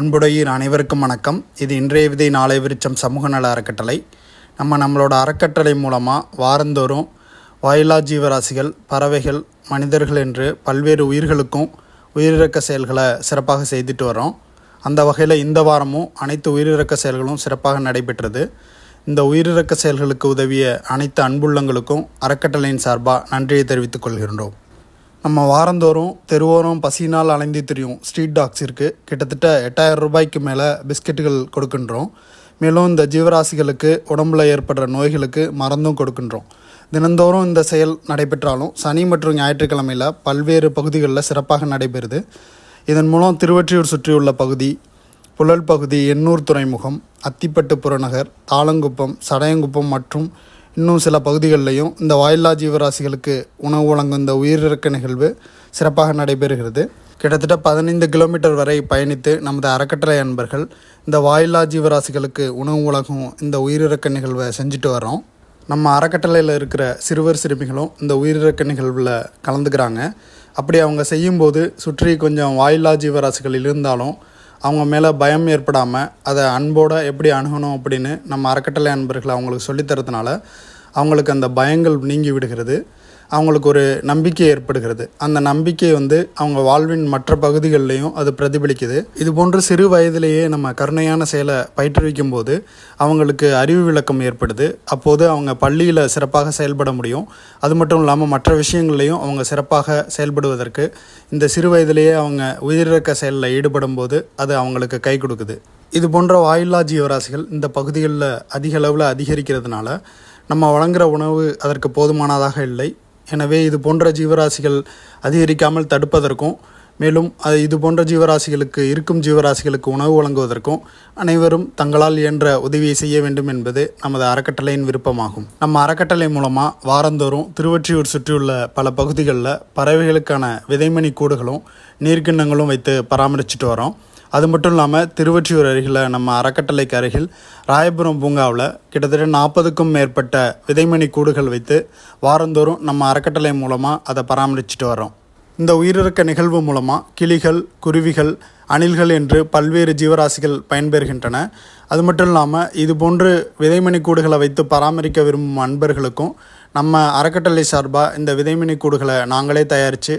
அன்புடையீர் அனைவருக்கும் வணக்கம். இது இன்றைய விதை நாளை விருச்சம் சமூக நல அறக்கட்டளை. நம்ம நம்மளோட அறக்கட்டளை மூலமாக வாரந்தோறும் வாயிலா ஜீவராசிகள் பறவைகள் மனிதர்கள் என்று பல்வேறு உயிர்களுக்கும் உயிரிழக்க செயல்களை சிறப்பாக செய்துட்டு வரோம் அந்த வகையில் இந்த வாரமும் அனைத்து உயிரிழக்க செயல்களும் சிறப்பாக நடைபெற்றது. இந்த உயிரிழக்க செயல்களுக்கு உதவிய அனைத்து அன்புள்ளங்களுக்கும் அறக்கட்டளையின் சார்பாக நன்றியை தெரிவித்துக் கொள்கின்றோம். நம்ம வாரந்தோறும் தெருவோரம் பசியினால் அலைந்து திரியும் ஸ்ட்ரீட் டாக்ஸிற்கு கிட்டத்தட்ட எட்டாயிரம் ரூபாய்க்கு மேலே பிஸ்கெட்டுகள் கொடுக்கின்றோம். மேலும் இந்த ஜீவராசிகளுக்கு உடம்புல ஏற்படுற நோய்களுக்கு மருந்தும் கொடுக்கின்றோம். தினந்தோறும் இந்த செயல் நடைபெற்றாலும் சனி மற்றும் ஞாயிற்றுக்கிழமையில் பல்வேறு பகுதிகளில் சிறப்பாக நடைபெறுது. இதன் மூலம் திருவொற்றியூர் சுற்றியுள்ள பகுதி புழல் பகுதி எண்ணூர் துறைமுகம் அத்திப்பட்டு புறநகர் தாளங்குப்பம் சடையங்குப்பம் மற்றும் இன்னும் சில பகுதிகளிலையும் இந்த வாயில்லா ஜீவராசிகளுக்கு உணவு வழங்கும் இந்த உயிரிறக்க நிகழ்வு சிறப்பாக நடைபெறுகிறது. கிட்டத்தட்ட பதினைந்து கிலோமீட்டர் வரை பயணித்து நமது அறக்கட்டளை அன்பர்கள் இந்த வாயில்லா ஜீவராசிகளுக்கு உணவு உலகம் இந்த உயிரிறக்க நிகழ்வை செஞ்சுட்டு வரோம் நம்ம அறக்கட்டளையில் இருக்கிற சிறுவர் சிறுமிகளும் இந்த உயிரிறக்க நிகழ்வில் கலந்துக்கிறாங்க. அப்படி அவங்க செய்யும்போது சுற்றி கொஞ்சம் வாயில்லா ஜீவராசிகள் இருந்தாலும் அவங்க மேலே பயம் ஏற்படாமல் அதை அன்போடு எப்படி அணுகணும் அப்படின்னு நம்ம அறக்கட்டளை அன்பர்கள் அவங்களுக்கு சொல்லித்தரதுனால அவங்களுக்கு அந்த பயங்கள் நீங்கி விடுகிறது. அவங்களுக்கு ஒரு நம்பிக்கை ஏற்படுகிறது. அந்த நம்பிக்கை வந்து அவங்க வாழ்வின் மற்ற பகுதிகளிலையும் அது பிரதிபலிக்குது. இது போன்று சிறு வயதிலேயே நம்ம கருணையான செயலை பயிற்றுவிக்கும் போது அவங்களுக்கு அறிவு விளக்கம் ஏற்படுது. அப்போது அவங்க பள்ளியில் சிறப்பாக செயல்பட முடியும். அது மட்டும் இல்லாமல் மற்ற விஷயங்கள்லையும் அவங்க சிறப்பாக செயல்படுவதற்கு இந்த சிறு வயதிலேயே அவங்க உயிரிழக்க செயலில் ஈடுபடும் போது அது அவங்களுக்கு கை கொடுக்குது. இது போன்ற வாயில்லா ஜீவராசிகள் இந்த பகுதிகளில் அதிக அளவில் அதிகரிக்கிறதுனால நம்ம வழங்குகிற உணவு அதற்கு போதுமானதாக இல்லை. எனவே இது போன்ற ஜீவராசிகள் அதிகரிக்காமல் தடுப்பதற்கும் மேலும் அது இது போன்ற ஜீவராசிகளுக்கு இருக்கும் ஜீவராசிகளுக்கு உணவு வழங்குவதற்கும் அனைவரும் தங்களால் இயன்ற உதவியை செய்ய வேண்டும் என்பது நமது அறக்கட்டளையின் விருப்பமாகும். நம்ம அறக்கட்டளை மூலமாக வாரந்தோறும் திருவொற்றியூர் சுற்றியுள்ள பல பகுதிகளில் பறவைகளுக்கான விதைமணி கூடுகளும் நீர்க்கிண்ணங்களும் வைத்து பராமரிச்சுட்டு வரோம். அது மட்டும் இல்லாமல் திருவொற்றியூர் அருகில் நம்ம அறக்கட்டளைக்கு அருகில் ராயபுரம் பூங்காவில் கிட்டத்தட்ட நாற்பதுக்கும் மேற்பட்ட விதைமணி கூடுகள் வைத்து வாரந்தோறும் நம்ம அறக்கட்டளை மூலமாக அதை பராமரிச்சுட்டு வரோம் இந்த உயிரிழக்க நிகழ்வு மூலமாக கிளிகள் குருவிகள் அணில்கள் என்று பல்வேறு ஜீவராசிகள் பயன்பெறுகின்றன. அது மட்டும் இல்லாமல் இது போன்று விதைமணி கூடுகளை வைத்து பராமரிக்க விரும்பும் அன்பர்களுக்கும் நம்ம அறக்கட்டளை சார்பாக இந்த விதைமணி கூடுகளை நாங்களே தயாரித்து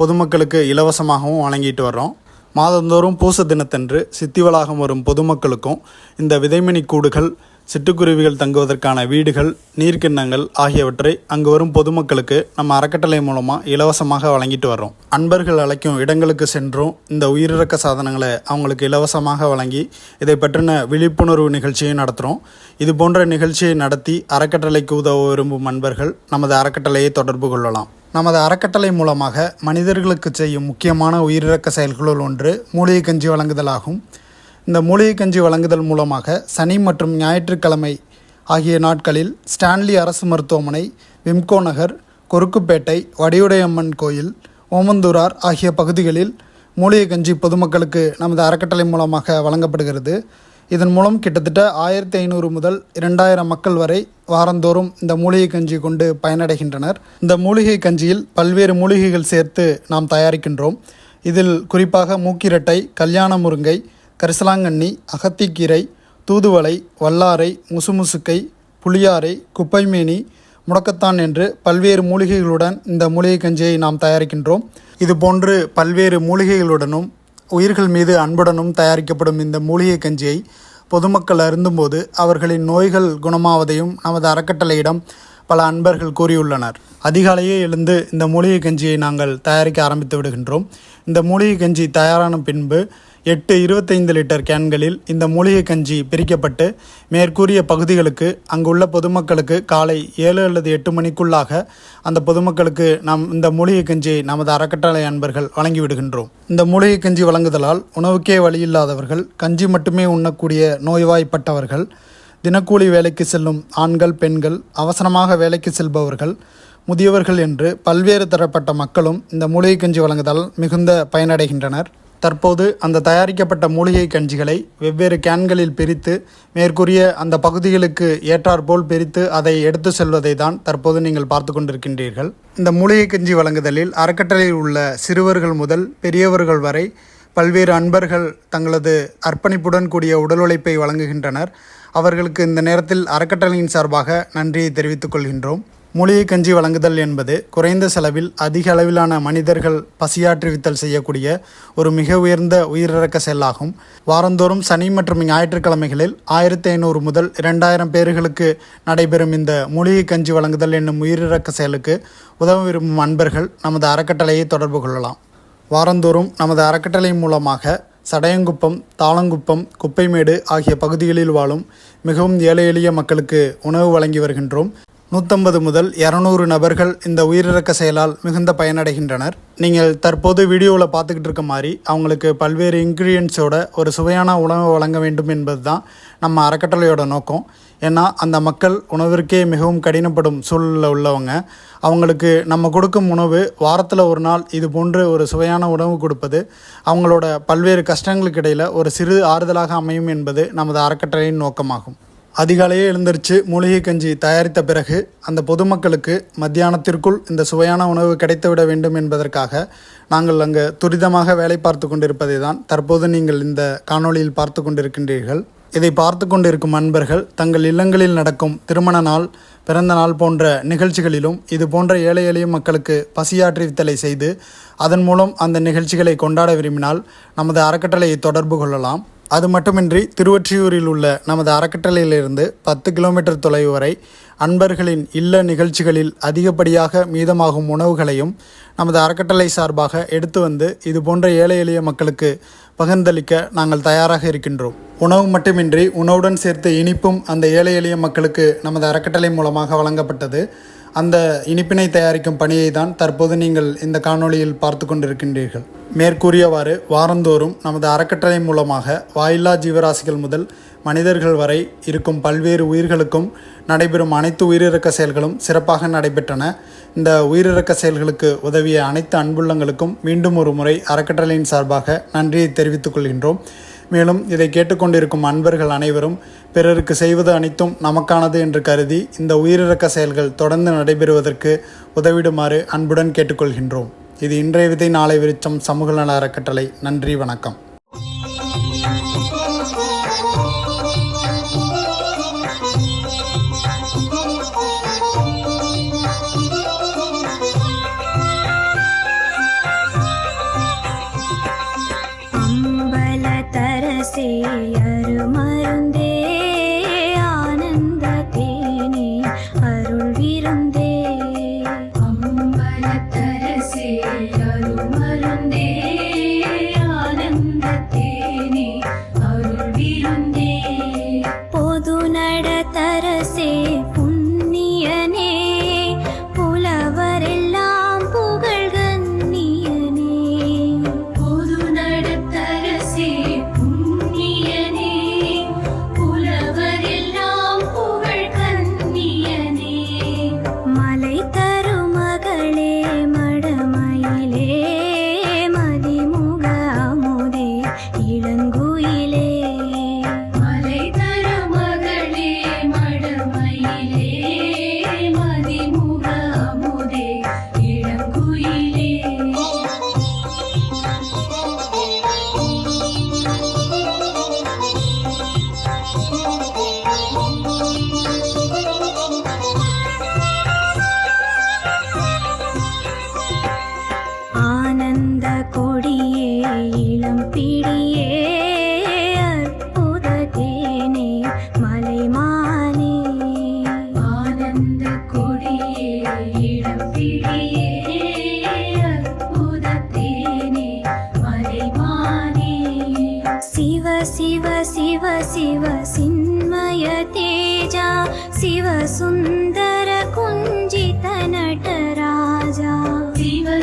பொதுமக்களுக்கு இலவசமாகவும் வழங்கிட்டு வர்றோம். மாதந்தோறும் பூச தினத்தன்று சித்திவளாகம் வரும் பொதுமக்களுக்கும் இந்த விதைமணி கூடுகள் சிட்டுக்குருவிகள் தங்குவதற்கான வீடுகள் நீர்க்கிண்ணங்கள் ஆகியவற்றை அங்கு வரும் பொதுமக்களுக்கு நம்ம அறக்கட்டளை மூலமாக இலவசமாக வழங்கிட்டு வர்றோம். அன்பர்கள் அழைக்கும் இடங்களுக்கு சென்றும் இந்த உயிரிழக்க சாதனங்களை அவங்களுக்கு இலவசமாக வழங்கி இதை பற்றின விழிப்புணர்வு நிகழ்ச்சியை நடத்துகிறோம் இது போன்ற நிகழ்ச்சியை நடத்தி அறக்கட்டளைக்கு உதவ விரும்பும் அன்பர்கள் நமது அறக்கட்டளையை தொடர்பு கொள்ளலாம். நமது அறக்கட்டளை மூலமாக மனிதர்களுக்கு செய்யும் முக்கியமான உயிரிழக்க செயல்களுள் ஒன்று மூலிகை கஞ்சி வழங்குதலாகும். இந்த மூலிகை கஞ்சி வழங்குதல் மூலமாக சனி மற்றும் ஞாயிற்றுக்கிழமை ஆகிய நாட்களில் ஸ்டான்லி அரசு மருத்துவமனை விம்கோ நகர் கொருக்குப்பேட்டை வடிவுடையம்மன் கோயில் ஓமந்தூரார் ஆகிய பகுதிகளில் மூலிகை கஞ்சி பொதுமக்களுக்கு நமது அறக்கட்டளை மூலமாக வழங்கப்படுகிறது. இதன் மூலம் கிட்டத்தட்ட ஆயிரத்தி ஐநூறு முதல் இரண்டாயிரம் மக்கள் வரை வாரந்தோறும் இந்த மூலிகை கஞ்சி கொண்டு பயனடைகின்றனர். இந்த மூலிகை கஞ்சியில் பல்வேறு மூலிகைகள் சேர்த்து நாம் தயாரிக்கின்றோம். இதில் குறிப்பாக மூக்கிரட்டை கல்யாண முருங்கை கரிசலாங்கண்ணி அகத்திக்கீரை தூதுவளை வல்லாரை முசுமுசுக்கை புளியாரை குப்பைமேனி முடக்கத்தான் என்று பல்வேறு மூலிகைகளுடன் இந்த மூலிகை கஞ்சியை நாம் தயாரிக்கின்றோம். இதுபோன்று பல்வேறு மூலிகைகளுடனும் உயிர்கள் மீது அன்புடனும் தயாரிக்கப்படும் இந்த மூலிகை கஞ்சியை பொதுமக்கள் அருந்தும்போது அவர்களின் நோய்கள் குணமாவதையும் நமது அறக்கட்டளையிடம் பல அன்பர்கள் கூறியுள்ளனர். அதிகாலையே எழுந்து இந்த மூலிகை கஞ்சியை நாங்கள் தயாரிக்க ஆரம்பித்து விடுகின்றோம். இந்த மூலிகை கஞ்சி தயாரான பின்பு எட்டு இருபத்தைந்து லிட்டர் கேன்களில் இந்த மூலிகை கஞ்சி பிரிக்கப்பட்டு மேற்கூறிய பகுதிகளுக்கு அங்குள்ள பொதுமக்களுக்கு காலை ஏழு அல்லது எட்டு மணிக்குள்ளாக அந்த பொதுமக்களுக்கு நாம் இந்த மூலிகை கஞ்சியை நமது அறக்கட்டளை அன்பர்கள் வழங்கிவிடுகின்றோம். இந்த மூலிகை கஞ்சி வழங்குதலால் உணவுக்கே வழியில்லாதவர்கள் கஞ்சி மட்டுமே உண்ணக்கூடிய நோய்வாய்ப்பட்டவர்கள் தினக்கூலி வேலைக்கு செல்லும் ஆண்கள் பெண்கள் அவசரமாக வேலைக்கு செல்பவர்கள் முதியவர்கள் என்று பல்வேறு தரப்பட்ட மக்களும் இந்த மூலிகை கஞ்சி வழங்குதல் மிகுந்த பயனடைகின்றனர். தற்போது அந்த தயாரிக்கப்பட்ட மூலிகை கஞ்சிகளை வெவ்வேறு கேன்களில் பிரித்து மேற்கூறிய அந்த பகுதிகளுக்கு ஏற்றாற்போல் பிரித்து அதை எடுத்து செல்வதை தான் தற்போது நீங்கள் பார்த்து கொண்டிருக்கின்றீர்கள். இந்த மூலிகை கஞ்சி வழங்குதலில் அறக்கட்டளையில் உள்ள சிறுவர்கள் முதல் பெரியவர்கள் வரை பல்வேறு அன்பர்கள் தங்களது அர்ப்பணிப்புடன் கூடிய உடல் உழைப்பை வழங்குகின்றனர். அவர்களுக்கு இந்த நேரத்தில் அறக்கட்டளையின் சார்பாக நன்றியை தெரிவித்துக் கொள்கின்றோம். மூலிகை கஞ்சி வழங்குதல் என்பது குறைந்த செலவில் அதிக அளவிலான மனிதர்கள் பசியாற்றுவித்தல் செய்யக்கூடிய ஒரு மிக உயர்ந்த உயிரிறக்க செயலாகும் வாரந்தோறும் சனி மற்றும் ஞாயிற்றுக்கிழமைகளில் ஆயிரத்தி ஐநூறு முதல் இரண்டாயிரம் பேர்களுக்கு நடைபெறும் இந்த மூலிகை கஞ்சி வழங்குதல் என்னும் உயிரிழக்க செயலுக்கு உதவ விரும்பும் அன்பர்கள் நமது அறக்கட்டளையை தொடர்பு கொள்ளலாம். வாரந்தோறும் நமது அறக்கட்டளை மூலமாக சடையங்குப்பம் தாளங்குப்பம் குப்பைமேடு ஆகிய பகுதிகளில் வாழும் மிகவும் ஏழை எளிய மக்களுக்கு உணவு வழங்கி வருகின்றோம். நூற்றம்பது முதல் இரநூறு நபர்கள் இந்த உயிரிழக்க செயலால் மிகுந்த பயனடைகின்றனர். நீங்கள் தற்போது வீடியோவில் பார்த்துக்கிட்டு இருக்க மாதிரி அவங்களுக்கு பல்வேறு இன்க்ரீடியன்ஸோட ஒரு சுவையான உணவை வழங்க வேண்டும் என்பது தான் நம்ம அறக்கட்டளையோட நோக்கம். ஏன்னா அந்த மக்கள் உணவிற்கே மிகவும் கடினப்படும் சூழலில் உள்ளவங்க. அவங்களுக்கு நம்ம கொடுக்கும் உணவு வாரத்தில் ஒரு நாள் இது போன்று ஒரு சுவையான உணவு கொடுப்பது அவங்களோட பல்வேறு கஷ்டங்களுக்கு இடையில் ஒரு சிறு ஆறுதலாக அமையும் என்பது நமது அறக்கட்டளையின் நோக்கமாகும். அதிகாலையே எழுந்திரிச்சு மூலிகை கஞ்சி தயாரித்த பிறகு அந்த பொதுமக்களுக்கு மத்தியானத்திற்குள் இந்த சுவையான உணவு கிடைத்துவிட வேண்டும் என்பதற்காக நாங்கள் அங்கு துரிதமாக வேலை பார்த்து கொண்டிருப்பதை தான் தற்போது நீங்கள் இந்த காணொளியில் பார்த்து கொண்டிருக்கின்றீர்கள். இதை பார்த்து கொண்டிருக்கும் அன்பர்கள் தங்கள் இல்லங்களில் நடக்கும் திருமண நாள் பிறந்த நாள் போன்ற நிகழ்ச்சிகளிலும் இது போன்ற ஏழை எளிய மக்களுக்கு பசியாற்றித்தலை செய்து அதன் மூலம் அந்த நிகழ்ச்சிகளை கொண்டாட விரும்பினால் நமது அறக்கட்டளையை தொடர்பு கொள்ளலாம். அது மட்டுமின்றி திருவொற்றியூரில் உள்ள நமது அறக்கட்டளையிலிருந்து பத்து கிலோமீட்டர் தொலைவு வரை அன்பர்களின் இல்ல நிகழ்ச்சிகளில் அதிகப்படியாக மீதமாகும் உணவுகளையும் நமது அறக்கட்டளை சார்பாக எடுத்து வந்து இது போன்ற ஏழை எளிய மக்களுக்கு பகிர்ந்தளிக்க நாங்கள் தயாராக இருக்கின்றோம். உணவு மட்டுமின்றி உணவுடன் சேர்த்து இனிப்பும் அந்த ஏழை எளிய மக்களுக்கு நமது அறக்கட்டளை மூலமாக வழங்கப்பட்டது. அந்த இனிப்பினை தயாரிக்கும் பணியை தான் தற்போது நீங்கள் இந்த காணொளியில் பார்த்து கொண்டிருக்கின்றீர்கள். மேற்கூறியவாறு வாரந்தோறும் நமது அறக்கட்டளை மூலமாக வாயில்லா ஜீவராசிகள் முதல் மனிதர்கள் வரை இருக்கும் பல்வேறு உயிர்களுக்கும் நடைபெறும் அனைத்து உயிரிறக்க செயல்களும் சிறப்பாக நடைபெற்றன. இந்த உயிரிறக்க செயல்களுக்கு உதவிய அனைத்து அன்புள்ளங்களுக்கும் மீண்டும் ஒரு முறை அறக்கட்டளையின் சார்பாக நன்றியை தெரிவித்துக் கொள்கின்றோம். மேலும் இதை கேட்டுக்கொண்டிருக்கும் அன்பர்கள் அனைவரும் பிறருக்கு செய்வது அனைத்தும் நமக்கானது என்று கருதி இந்த உயிரிறக்க செயல்கள் தொடர்ந்து நடைபெறுவதற்கு உதவிடுமாறு அன்புடன் கேட்டுக்கொள்கின்றோம். இது இன்றைய விதை நாளை விருச்சம் சமூக நல அறக்கட்டளை. நன்றி வணக்கம்.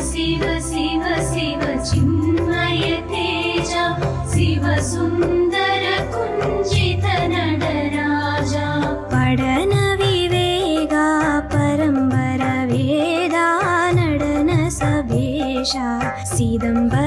शिव शिव शिव चिन्मय तेजा शिव सुन्दर कुञ्जित नडराजा पडन विवेगा परम्बर वेदा नडन सभेशा सिदम्बर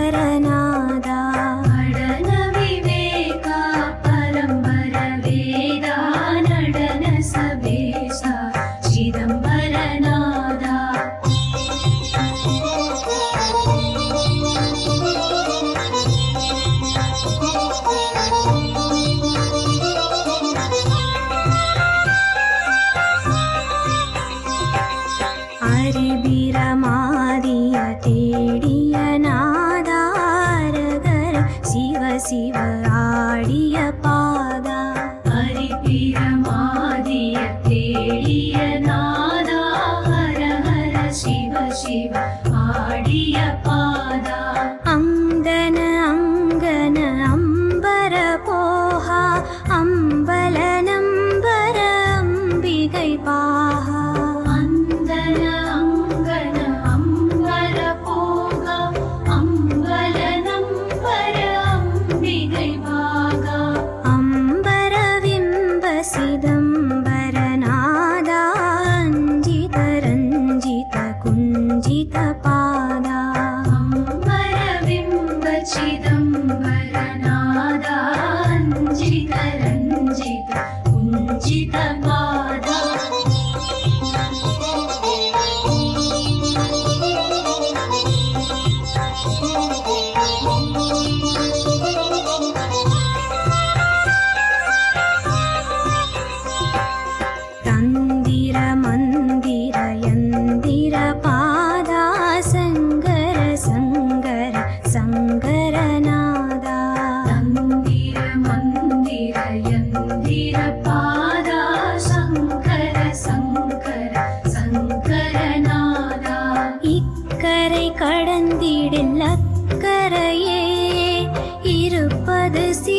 தேடிய நாதாரகர் சிவ சிவ ஆடிய பா achieve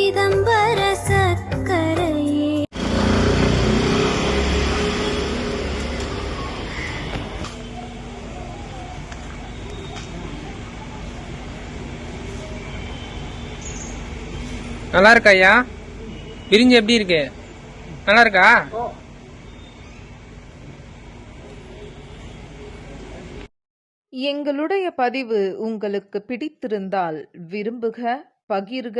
சிதம்பர சக்கரையே நல்லா இருக்கா ஐயா? பிரிஞ்சு எப்படி இருக்கு? நல்லா இருக்கா எங்களுடைய பதிவு உங்களுக்கு பிடித்திருந்தால் விரும்புக பகிர்க